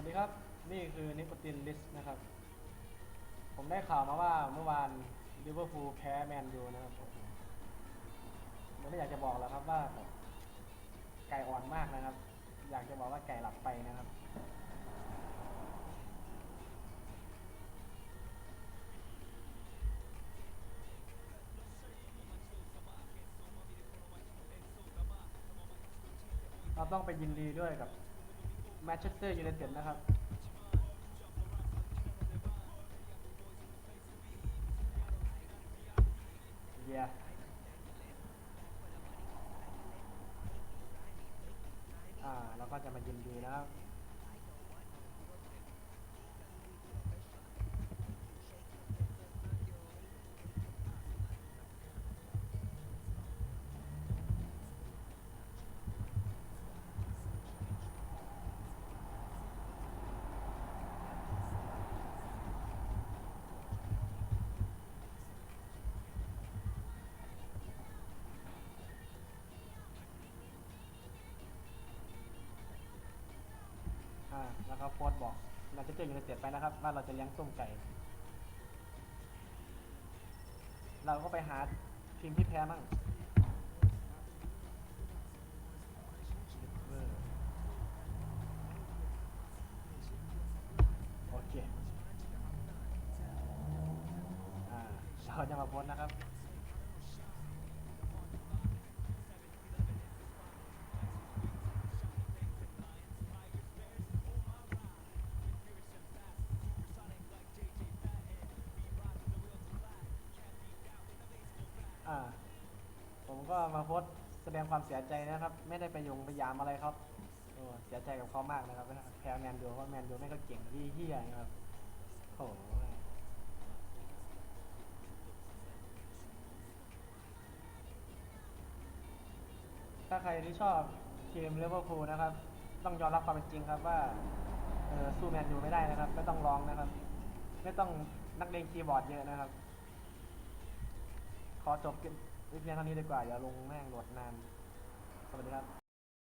วัสดีครับนี่คือนิโคตินลิสนะครับ ผมได้ข่าวมาว่าเมื่อวานลิเวอร์พูลแพ้แมนยูนะครับผมไม่อยากจะบอกแล้วครับว่าไก่อ่อนมากนะครับ อยากจะบอกว่าไก่หลับไปนะครับเราต้องไปยินดีด้วยกับ แมนเชสเตอร์ยูไนเต็ดนะครับ เยียอ่าเราก็จะมายินดีนะครับ แล้วก็โพสต์บอกแมนเชสเตอร์ยูไนเต็ดไปนะครับ ว่าเราจะเลี้ยงต้มไก่ เราก็ไปหาทีมที่แพ้มั่งโอเค อ่าเราจะมาโพสต์นะครับ อ่า ผมก็มาโพสต์แสดงความเสียใจนะครับ ไม่ได้ไปยงไปยามอะไรครับโอ้เสียใจกับเขามากนะครับแพ้แมนดูเพราะแมนดูไม่ก็เก่งที่เฮียนะครับโอ้โหถ้าใครที่ชอบทีมเลเวอร์พูลนะครับ ต้องยอมรับความเป็นจริงครับว่าเออสู้แมนยูไม่ได้นะครับ ไม่ต้องร้องนะครับ ไม่ต้องนักเลงคีย์บอร์ดเยอะนะครับ ขอจบกันเพียงเท่านี้ดีกว่าอย่าลงแม่งโหลดนาน สวัสดีครับ